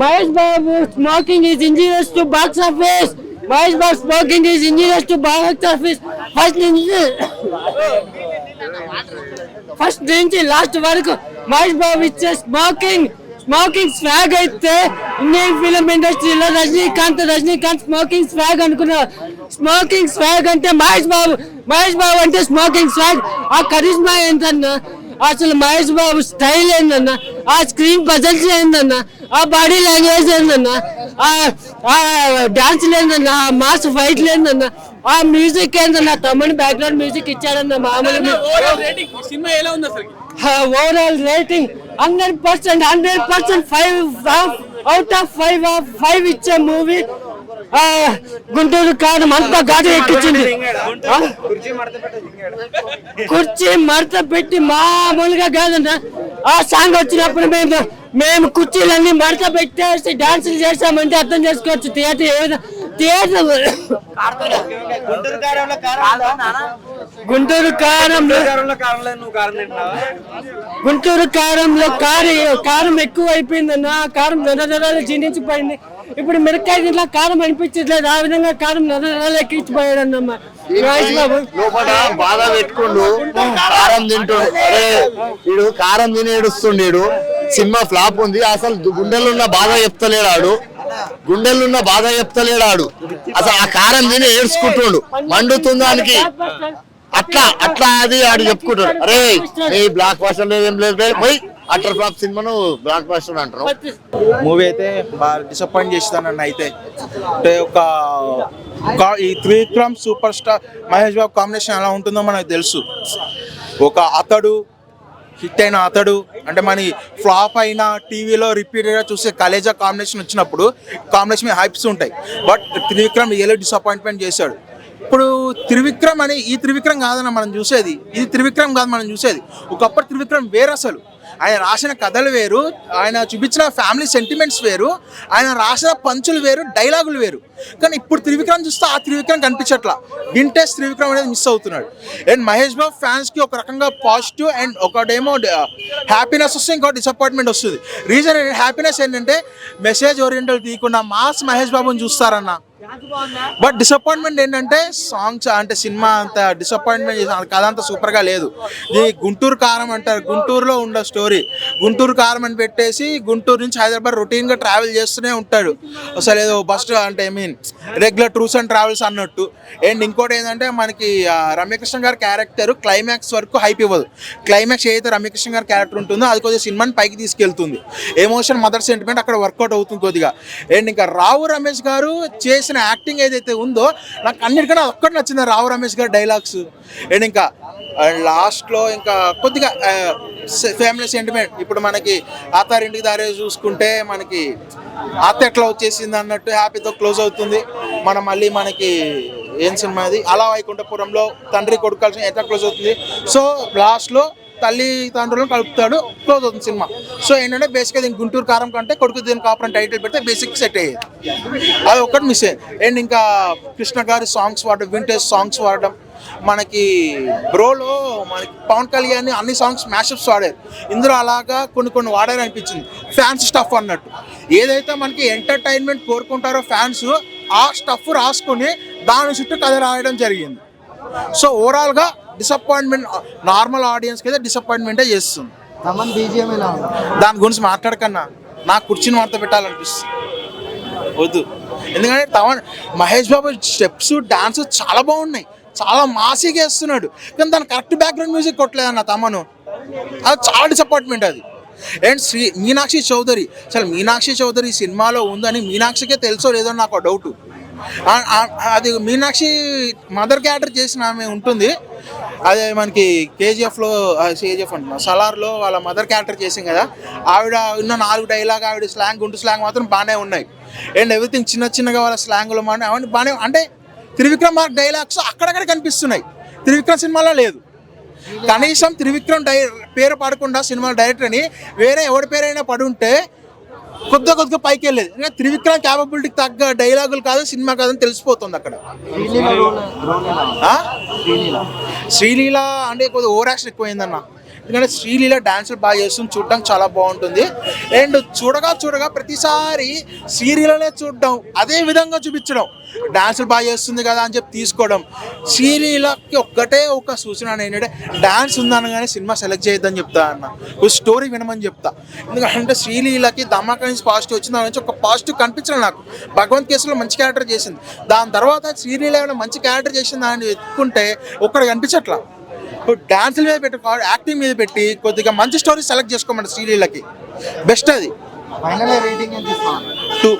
Mahesh Babu smoking is injurious to box office Mahesh Babu smoking is injurious to box office first నుంచి first నుంచి last వరకు మహేష్ బాబు ఇచ్చే smoking smoking swag అయితే Indian film ఇండస్ట్రీలో Rajinikanth Rajinikanth smoking swag అనుకున్నారు. Smoking swag అంటే మహేష్ బాబు మహేష్ బాబు అంటే smoking swag ఆ కరిష్మా ఏంటన్నా? అసలు మహేష్ బాబు స్టైల్ ఏందన్నా? ఆ స్క్రీన్ ప్రజెన్స్ ఏందన్నా? ఆ బాడీ లాంగ్వేజ్ ఏందన్నా? ఆ డాన్స్ ఏందన్నా? ఆ మాస్ ఫైట్ ఏందన్నా? ఆ మ్యూజిక్ ఏందన్నా? తమ్ముని బ్యాక్గ్రౌండ్ మ్యూజిక్ ఇచ్చాడన్న మామూలు సినిమా ఎలా ఉంది overall rating hundred percent hundred percent five out of five five ఇచ్చే మూవీ గుంటూరు కారం అంతా ఘాటు ఎక్కించింది? కుర్చీ మడత పెట్టి మామూలుగా కాదన్న ఆ సాంగ్ వచ్చినప్పుడు మేము మేము కుర్చీలన్నీ మడత పెట్టేసి డాన్సులు చేసామంటే అర్థం చేసుకోవచ్చు. థియేటర్ ఏ విధంగా థియేటర్ గుంటూరు కారంలో? గుంటూరు కారంలో కారం కారం ఎక్కువ అయిపోయిందన్న కారం నరనరాలు జీర్ణించిపోయింది ఇప్పుడు మిరకాయ దీంట్లో కారం అనిపించట్లేదు. ఆ విధంగా కారం నరనరాలు ఎక్కించిపోయాడన్నమ్మ మహేష్ బాబు. లోపల బాధ పెట్టుకుండు. కారం తింటుండు వీడు కారం తిని ఏడుస్తుండేడు సినిమా ఫ్లాప్ ఉంది. అసలు గుండెల్లో ఉన్న బాధ చెప్తలేడాడు గుండెల్లో ఉన్న బాధ చెప్తలేడాడు అసలు ఆ కారం తిని ఏడ్చుకుంటుండు. మండుతుంది దానికి అట్లా అట్లా అది ఆడు చెప్పుకుంటాడు. అరే ఏ బ్లాక్ బాస్టర్ లేదు ఏం లేదు పోయి. అటర్ ఫ్లాప్ సినిమాను బ్లాక్ బాస్టర్ అంటారు. మూవీ అయితే బాగా డిసప్పాయింట్ చేస్తాను నన్ను అయితే. అంటే ఒక ఈ Trivikram superstar Mahesh Babu combination ఎలా ఉంటుందో మనకు తెలుసు. ఒక అతడు హిట్ అయిన అతడు అంటే మన ఫ్లాప్ అయిన టీవీలో రిపీటెడ్గా చూసే కలేజా కాంబినేషన్ వచ్చినప్పుడు కాంబినేషన్ మీద హైప్స్ ఉంటాయి. బట్ త్రివిక్రమ్ రియల్ డిసప్పాయింట్మెంట్ చేశాడు? ఇప్పుడు త్రివిక్రమ్ అని ఈ త్రివిక్రమ్ కాదన్న మనం చూసేది. ఇది త్రివిక్రమ్ కాదు మనం చూసేది. ఒకప్పుడు త్రివిక్రమ్ వేరు అసలు ఆయన రాసిన కథలు వేరు ఆయన చూపించిన ఫ్యామిలీ సెంటిమెంట్స్ వేరు ఆయన రాసిన పంచులు వేరు డైలాగులు వేరు. కానీ ఇప్పుడు త్రివిక్రమ్ చూస్తే ఆ త్రివిక్రమ్ కనిపించట్లా. వింటేజ్ త్రివిక్రమ్ అనేది మిస్ అవుతున్నాడు. అండ్ మహేష్ బాబు ఫ్యాన్స్కి ఒక రకంగా పాజిటివ్ అండ్ ఒకటేమో uh, హ్యాపీనెస్ వస్తే ఇంకో డిసప్పాయింట్మెంట్ వస్తుంది. రీజన్ హ్యాపీనెస్ ఏంటంటే మెసేజ్ ఓరియంటల్ తీయకుండా మాస్ మహేష్ బాబుని చూస్తారన్న. బట్ డిసప్పాయింట్మెంట్ ఏంటంటే సాంగ్స్ అంటే సినిమా అంత డిసప్పాయింట్మెంట్ కథ అంత సూపర్గా లేదు. ఇది గుంటూరు కారం అంటారు గుంటూరులో ఉండే స్టోరీ గుంటూరు కారం అని పెట్టేసి గుంటూరు నుంచి హైదరాబాద్ రొటీన్గా ట్రావెల్ చేస్తూనే ఉంటాడు. అసలు ఏదో బస్ అంటే I mean regular tours and travels అన్నట్టు. అండ్ ఇంకోటి ఏంటంటే మనకి రమ్యకృష్ణ గారి క్యారెక్టర్ క్లైమాక్స్ వరకు హైప్ ఇవ్వదు. క్లైమాక్స్ ఏదైతే రమ్యకృష్ణ గారి క్యారెక్టర్ ఉంటుందో అది కొద్దిగా సినిమాని పైకి తీసుకెళ్తుంది. ఎమోషన్ మదర్ సెంటిమెంట్ అక్కడ వర్కౌట్ అవుతుంది కొద్దిగా. అండ్ ఇంకా రావు రమేష్ గారు చేసి చేసిన యాక్టింగ్ ఏదైతే ఉందో నాకు అన్నిటికన్నా ఒక్కటి నచ్చింది రావు రమేష్ గారి డైలాగ్స్ అండ్ ఇంకా లాస్ట్లో ఇంకా కొద్దిగా ఫ్యామిలీ సెంటిమెంట్ ఇప్పుడు మనకి ఆతారింటికి దారే చూసుకుంటే మనకి అత్త ఎట్లా వచ్చేసింది అన్నట్టు హ్యాపీతో క్లోజ్ అవుతుంది. మనం మళ్ళీ మనకి ఏం సినిమా అది? అలా వైకుంఠపురంలో తండ్రి కొడుకు కలిసి ఎట్లా క్లోజ్ అవుతుంది? సో లాస్ట్లో తల్లి తండ్రులను కలుపుతాడు క్లోజ్ అవుతుంది సినిమా. సో ఏంటంటే బేసిక్గా దీని గుంటూరు కారం కంటే కొడుకు దీని కాపురం టైటిల్ పెడితే బేసిక్ సెట్ అయ్యేది. అది ఒక్కటి మిస్ అయ్యింది. అండ్ ఇంకా కృష్ణ గారి సాంగ్స్ వాడడం వింటేజ్ సాంగ్స్ వాడడం మనకి బ్రోలో మనకి పవన్ కళ్యాణ్ అన్ని సాంగ్స్ మ్యాషప్స్ వాడారు. ఇందులో అలాగా కొన్ని కొన్ని వాడారు అనిపించింది. ఫ్యాన్స్ స్టఫ్ అన్నట్టు. ఏదైతే మనకి ఎంటర్టైన్మెంట్ కోరుకుంటారో ఫ్యాన్స్ ఆ స్టఫ్ రాసుకొని దాని చుట్టూ కథ రాయడం జరిగింది. సో ఓవరాల్గా డిసప్పాయింట్మెంట్ నార్మల్ ఆడియన్స్కి అయితే డిసప్పాయింట్మెంటే చేస్తుంది. తమన్ బీజిఎం దాని గురించి మాట్లాడకన్నా నాకు కుర్చీని వార్త పెట్టాలనిపిస్తుంది. వద్దు. ఎందుకంటే తమన్ మహేష్ బాబు స్టెప్స్ డాన్స్ చాలా బాగున్నాయి. చాలా మాసిగా వేస్తున్నాడు కానీ దాని కరెక్ట్ బ్యాక్గ్రౌండ్ మ్యూజిక్ కొట్టలేదన్న తమను. అది చాలా డిసప్పాయింట్మెంట్ అది. అండ్ శ్రీ మీనాక్షి చౌదరి అసలు మీనాక్షి చౌదరి సినిమాలో ఉందని మీనాక్షికే తెలుసో లేదో నాకు డౌట్ అది మీనాక్షి మదర్ క్యారెక్టర్ చేసిన ఆమె ఉంటుంది. అదే మనకి కేజీఎఫ్లో కేజీఎఫ్ అంటున్నా సలార్లో వాళ్ళ మదర్ క్యారెక్టర్ చేసింది కదా ఆవిడ ఉన్న నాలుగు డైలాగ్ ఆవిడ స్లాంగ్ గుంటు స్లాంగ్ మాత్రం బాగానే ఉన్నాయి. అండ్ ఎవ్రీథింగ్ చిన్న చిన్నగా వాళ్ళ స్లాంగ్లు మాట అవన్నీ బాగానే అంటే త్రివిక్రమ్ మార్క్ డైలాగ్స్ అక్కడక్కడ కనిపిస్తున్నాయి. త్రివిక్రమ్ సినిమాలో లేదు. కనీసం త్రివిక్రమ్ డై పేరు పడకుండా సినిమా డైరెక్టర్ అని వేరే ఎవడి పేరైనా పడి ఉంటే కొద్దిగా కొద్దిగా పైకి వెళ్ళేది. ఇంకా త్రివిక్రమ్ క్యాపబిలిటీకి తగ్గ డైలాగులు కాదు సినిమా కాదని తెలిసిపోతుంది అక్కడ. శ్రీలీల అంటే కొద్దిగా ఓవర్ యాక్షన్ ఎక్కువైందన్న. ఎందుకంటే శ్రీలీల డాన్సులు బాగా చేస్తుంది చూడడం చాలా బాగుంటుంది. అండ్ చూడగా చూడగా ప్రతిసారి శ్రీలీలనే చూడడం అదే విధంగా చూపించడం. డాన్సులు బాగా చేస్తుంది కదా అని చెప్పి తీసుకోవడం. శ్రీలీలకి ఒక్కటే ఒక సూచన ఏంటంటే డాన్స్ ఉందనగానే సినిమా సెలెక్ట్ చేయొద్దని చెప్తా అన్న. ఒక స్టోరీ వినమని చెప్తా. ఎందుకంటే శ్రీలీలకి ధమాకా నుంచి పాజిటివ్ వచ్చింది దాని నుంచి ఒక పాజిటివ్ కనిపించడం నాకు. భగవంత్ కేసులో మంచి క్యారెక్టర్ చేసింది. దాని తర్వాత శ్రీలీల ఏమైనా మంచి క్యారెక్టర్ చేసింది అని ఎత్తుకుంటే ఒక్కడ కనిపించట్లా. ఇప్పుడు డాన్సుల మీద పెట్టి యాక్టింగ్ మీద పెట్టి కొద్దిగా మంచి స్టోరీ సెలెక్ట్ చేసుకోమండి శ్రీలీలకి. బెస్ట్ అది. టూ.